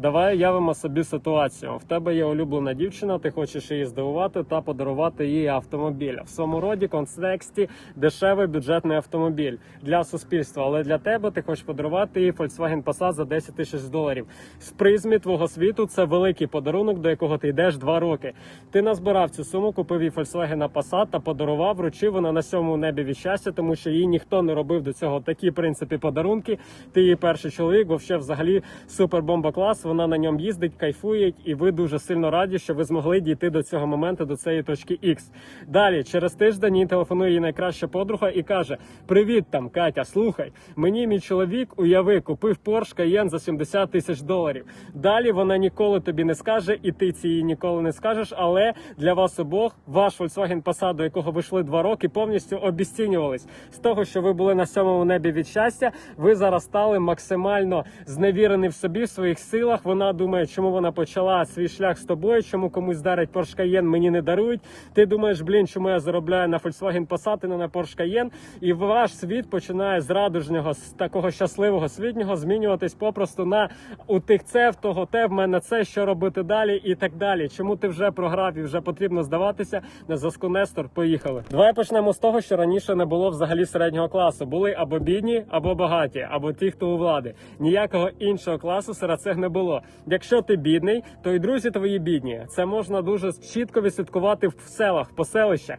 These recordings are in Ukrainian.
Давай уявимо собі ситуацію. В тебе є улюблена дівчина, ти хочеш її здивувати та подарувати їй автомобіль. В своєму роді контексті дешевий бюджетний автомобіль для суспільства. Але для тебе ти хочеш подарувати їй Volkswagen Passat за 10 тисяч доларів. З призмі твого світу це великий подарунок, до якого ти йдеш два роки. Ти назбирав цю суму, купив їй Volkswagen Passat та подарував, вручив вона на сьомому небі від щастя, тому що їй ніхто не робив до цього такі в принципі подарунки. Ти її перший чоловік, бо ще взагалі супербомба клас. Вона на ньому їздить, кайфує, і ви дуже сильно раді, що ви змогли дійти до цього моменту, до цієї точки X. Далі, через тиждень їй телефонує її найкраща подруга і каже: Привіт там, Катя, слухай, мені мій чоловік уяви, купив Porsche Cayenne за 70 тисяч доларів. Далі вона ніколи тобі не скаже, і ти цієї ніколи не скажеш. Але для вас обох ваш Volkswagen Passat, якого ви йшли два роки, повністю обіцінювались. З того, що ви були на сьомому небі від щастя, ви зараз стали максимально зневірені в собі, в своїх силах. Вона думає, чому вона почала свій шлях з тобою, чому комусь дарить Porsche Cayenne, мені не дарують. Ти думаєш, блін, чому я заробляю на Volkswagen Passat не на Porsche Cayenne? І ваш світ починає з радужнього, з такого щасливого світнього змінюватись попросту на у тих це, в того те, в мене це, що робити далі і так далі. Чому ти вже програв і вже потрібно здаватися на зв'язку Нестор? Поїхали. Давай почнемо з того, що раніше не було взагалі середнього класу. Були або бідні, або багаті, або ті, хто у влади. Ніякого іншого класу серед цих не було. Якщо ти бідний, то і друзі твої бідні. Це можна дуже чітко відслідкувати в селах, по селищах.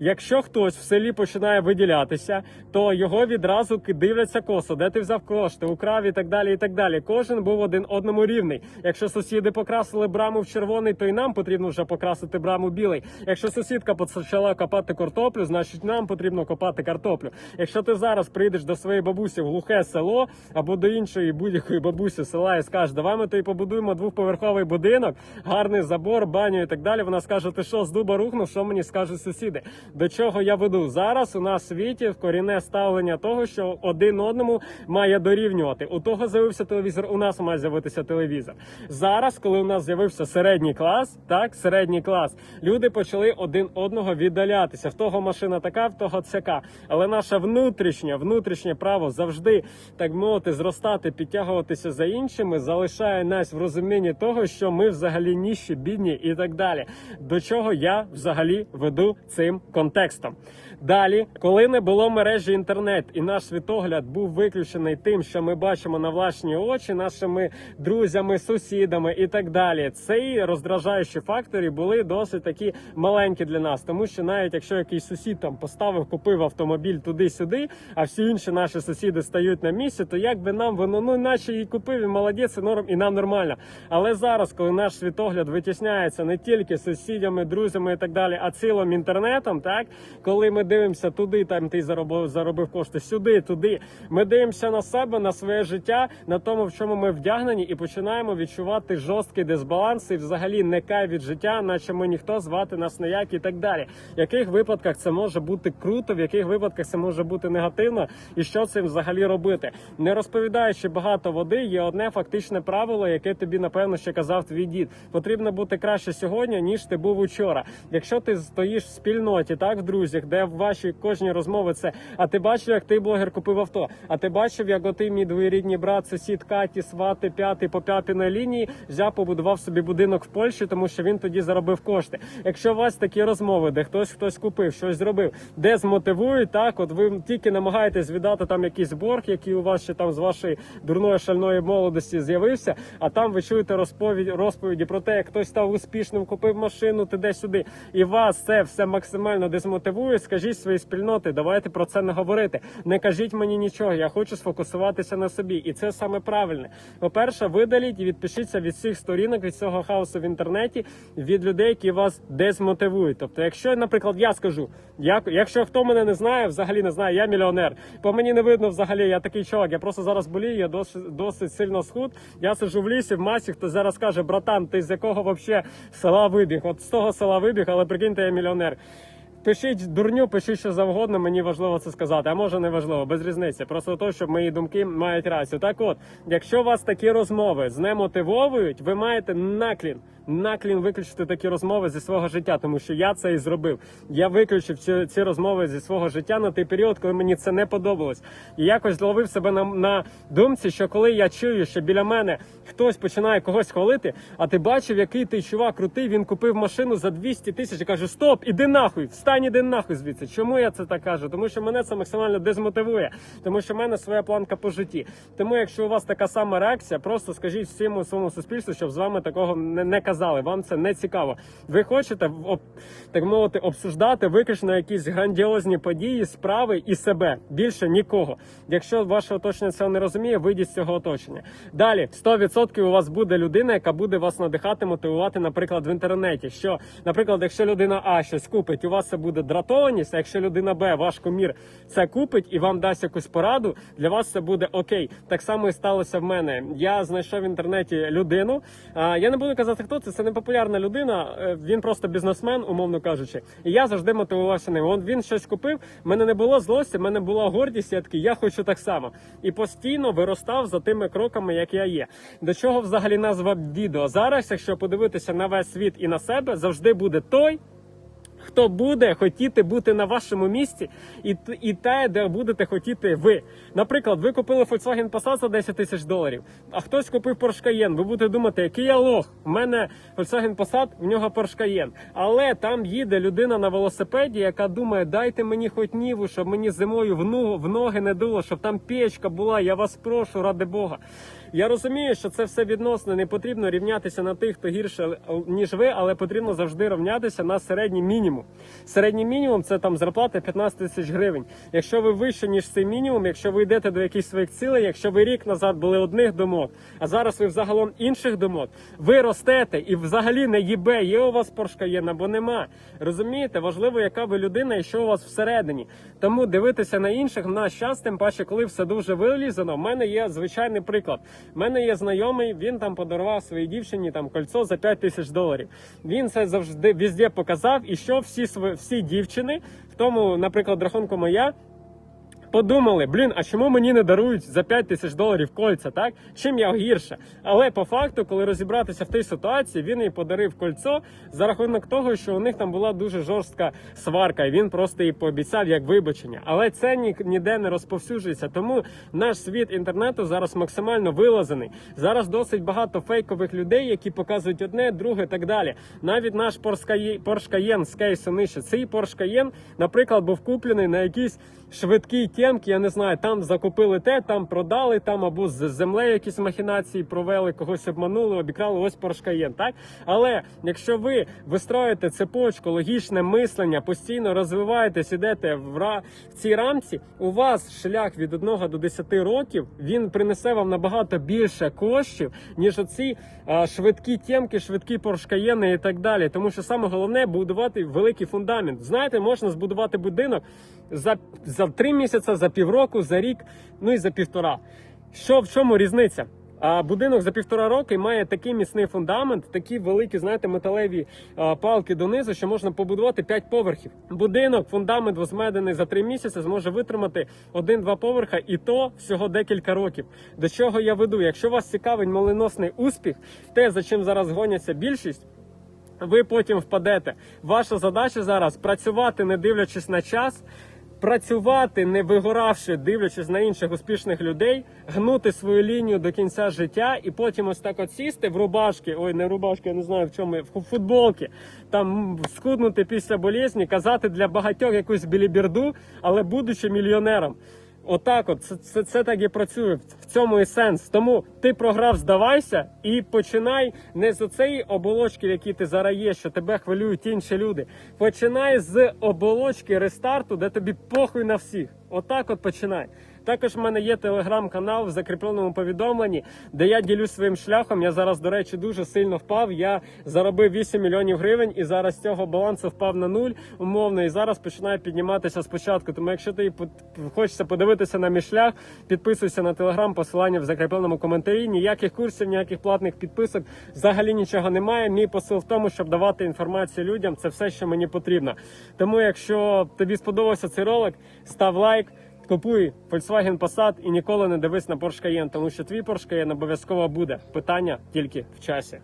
Якщо хтось в селі починає виділятися, то його відразу дивляться косо, де ти взяв кошти, украв і так далі. І так далі. Кожен був один одному рівний. Якщо сусіди покрасили браму в червоний, то й нам потрібно вже покрасити браму білий. Якщо сусідка почала копати картоплю, значить нам потрібно копати картоплю. Якщо ти зараз прийдеш до своєї бабусі в глухе село або до іншої будь-якої бабусі села і скажеш, давай ми тобі побудуємо двохповерховий будинок, гарний забор, баню і так далі. Вона скаже, ти що з дуба рухнув, що мені скажуть сусіди? До чого я веду зараз? У нас в світі корінне ставлення того, що один одному має дорівнювати. У того з'явився телевізор, у нас має з'явитися телевізор. Зараз, коли у нас з'явився середній клас, так середній клас, люди почали один одного віддалятися. В того машина така, в того цяка. Але наше внутрішнє, внутрішнє право завжди так мовити, зростати, підтягуватися за іншими, залишає нас в розумінні того, що ми взагалі ніщі, бідні і так далі. До чого я взагалі веду цим контекстом. Далі, коли не було мережі інтернет, і наш світогляд був виключений тим, що ми бачимо на власні очі, нашими друзями, сусідами і так далі. Ці роздражаючі фактори були досить такі маленькі для нас, тому що навіть якщо якийсь сусід там поставив, купив автомобіль туди-сюди, а всі інші наші сусіди стають на місці, то як би нам воно ну наче і купив, і молодець, і норм, і нам нормально. Але зараз, коли наш світогляд витісняється не тільки сусідями, друзями і так далі, а цілим інтернетом, так коли ми дивимося туди, там ти заробив заробив кошти, сюди, туди. Ми дивимося на себе, на своє життя, на тому, в чому ми вдягнені, і починаємо відчувати жорсткий дисбаланс і взагалі не кай від життя, наче ми ніхто звати нас ніяк і так далі. В яких випадках це може бути круто, в яких випадках це може бути негативно, і що цим взагалі робити? Не розповідаючи багато води, є одне фактичне правило, яке тобі напевно ще казав твій дід. Потрібно бути краще сьогодні, ніж ти був учора. Якщо ти стоїш в спільноті, так в друзях, де в вашій кожній розмови це. А ти бачив, як ти блогер купив авто? А ти бачив, як отий мій двоюрідний брат, сусід Каті, свати, п'ятий по п'ятий на лінії, взяв, побудував собі будинок в Польщі, тому що він тоді заробив кошти. Якщо у вас такі розмови, де хтось хтось купив, щось зробив, де змотивують, так от ви тільки намагаєтесь віддати там якийсь борг, який у вас ще там з вашої дурної шальної молодості з'явився. А там ви чуєте розповідь розповіді про те, як хтось став успішним, купив машину, туди сюди, і вас це все максимально дезмотивує. Скажіть своїй спільноти, давайте про це не говорити. Не кажіть мені нічого. Я хочу сфокусуватися на собі, і це саме правильне. По-перше, видаліть і відпишіться від всіх сторінок від цього хаосу в інтернеті, від людей, які вас дезмотивують. Тобто, якщо, наприклад, я скажу, як, якщо хто мене не знає, взагалі не знає, я мільйонер. По мені не видно взагалі, я такий чувак. Я просто зараз болію, я досить, досить сильно схуд. Я сиджу в лісі, в масі, хто зараз каже, братан, ти з якого вообще села вибіг? От з того села вибіг, але прикиньте, я мільйонер. Пишіть дурню, пишіть що завгодно, мені важливо це сказати, а може не важливо, без різниці. Просто то, щоб мої думки мають рацію. Так от, якщо вас такі розмови знемотивовують, ви маєте наклін наклін виключити такі розмови зі свого життя, тому що я це і зробив. Я виключив ці, ці розмови зі свого життя на той період, коли мені це не подобалось. І якось зловив себе на, на думці, що коли я чую, що біля мене хтось починає когось хвалити, а ти бачив, який ти чувак крутий, він купив машину за 200 тисяч і каже: Стоп, іди нахуй, встань, іди нахуй звідси. Чому я це так кажу? Тому що мене це максимально дезмотивує, тому що в мене своя планка по житті. Тому, якщо у вас така сама реакція, просто скажіть всьому своєму суспільству, щоб з вами такого не, не казали. Вам це не цікаво. Ви хочете об, так мовити обсуждати виключно якісь грандіозні події, справи і себе. Більше нікого. Якщо ваше оточення цього не розуміє, вийдіть з цього оточення. Далі 100% у вас буде людина, яка буде вас надихати, мотивувати, наприклад, в інтернеті. Що, наприклад, якщо людина А щось купить, у вас це буде дратованість. А якщо людина Б, ваш комір це купить і вам дасть якусь пораду, для вас це буде окей. Так само і сталося в мене. Я знайшов в інтернеті людину. Я не буду казати, хто це. Це не популярна людина. е, Він просто бізнесмен, умовно кажучи. І я завжди мотивувався ним. Он він щось купив. в мене не було злості, в мене була гордість. Я такий, я хочу так само. І постійно виростав за тими кроками, як я є. До чого взагалі назва відео? Зараз, якщо подивитися на весь світ і на себе, завжди буде той. Хто буде хотіти бути на вашому місці, і, і те, де будете хотіти ви. Наприклад, ви купили Volkswagen Passat за 10 тисяч доларів, а хтось купив Porsche Cayenne. Ви будете думати, який я лох. У мене Volkswagen Passat, в нього Porsche Cayenne. Але там їде людина на велосипеді, яка думає, дайте мені хоч ніву, щоб мені зимою в, ну, в ноги не дуло, щоб там печка була. Я вас прошу, ради Бога. Я розумію, що це все відносно. Не потрібно рівнятися на тих, хто гірше ніж ви, але потрібно завжди рівнятися на середній мінімум. Середній мінімум це там зарплата 15 тисяч гривень. Якщо ви вище ніж цей мінімум, якщо ви йдете до якихось своїх цілей, якщо ви рік назад були одних думок, а зараз ви взагалом інших думок, ви ростете і взагалі не їбе, є у вас поршка є або нема. Розумієте, важливо, яка ви людина і що у вас всередині. Тому дивитися на інших в наш час, тим паче, коли все дуже вилізано. В мене є звичайний приклад. У мене є знайомий, він там подарував своїй дівчині там кольцо за 5 тисяч доларів. Він це завжди везде показав, і що всі всі дівчини, в тому, наприклад, рахунку моя. Подумали, блін, а чому мені не дарують за 5 тисяч доларів кольця, так? Чим я гірше? Але по факту, коли розібратися в тій ситуації, він їй подарив кольцо за рахунок того, що у них там була дуже жорстка сварка, і він просто їй пообіцяв як вибачення. Але це ні, ніде не розповсюджується. Тому наш світ інтернету зараз максимально вилазений. Зараз досить багато фейкових людей, які показують одне, друге, так далі. Навіть наш Porsche Cayenne з кейсу нижче. Цей Porsche наприклад, був куплений на якийсь швидкий темки, я не знаю, там закупили те, там продали, там або з землею якісь махінації провели, когось обманули, обікрали, ось Cayenne, так? Але якщо ви вистроїте цепочку, логічне мислення, постійно розвиваєтесь, ідете в, ра... в цій рамці, у вас шлях від 1 до 10 років, він принесе вам набагато більше коштів, ніж оці а, швидкі темки, швидкі Cayenne і так далі. Тому що саме головне будувати великий фундамент. Знаєте, можна збудувати будинок за, за 3 місяці, за півроку, за рік, ну і за півтора. Що в чому різниця? А будинок за півтора роки має такий міцний фундамент, такі великі, знаєте, металеві а, палки донизу, що можна побудувати 5 поверхів. Будинок, фундамент возведений за 3 місяці, зможе витримати один-два поверха, і то всього декілька років. До чого я веду? Якщо вас цікавить моленосний успіх, те, за чим зараз гоняться більшість. Ви потім впадете. Ваша задача зараз працювати, не дивлячись на час, працювати, не вигоравши, дивлячись на інших успішних людей, гнути свою лінію до кінця життя, і потім ось так от сісти в рубашки, ой, не рубашки, я не знаю в чому, в футболки, там скуднути після болезні, казати для багатьох якусь біліберду, але будучи мільйонером. Отак, от це, це, це так і працює. В цьому і сенс. Тому ти програв, здавайся, і починай не з оцеї оболочки, в якій ти зараз є, що тебе хвилюють інші люди. Починай з оболочки рестарту, де тобі похуй на всіх. Отак, от починай. Також в мене є телеграм-канал в закріпленому повідомленні, де я ділюсь своїм шляхом. Я зараз, до речі, дуже сильно впав. Я заробив 8 мільйонів гривень, і зараз цього балансу впав на нуль умовно. І зараз починаю підніматися спочатку. Тому, якщо ти хочеться подивитися на мій шлях, підписуйся на телеграм, посилання в закріпленому коментарі. Ніяких курсів, ніяких платних підписок, взагалі нічого немає. Мій посил в тому, щоб давати інформацію людям. Це все, що мені потрібно. Тому, якщо тобі сподобався цей ролик, став лайк. Купуй Volkswagen Passat і ніколи не дивись на Porsche Cayenne, тому що твій Porsche Cayenne обов'язково буде. Питання тільки в часі.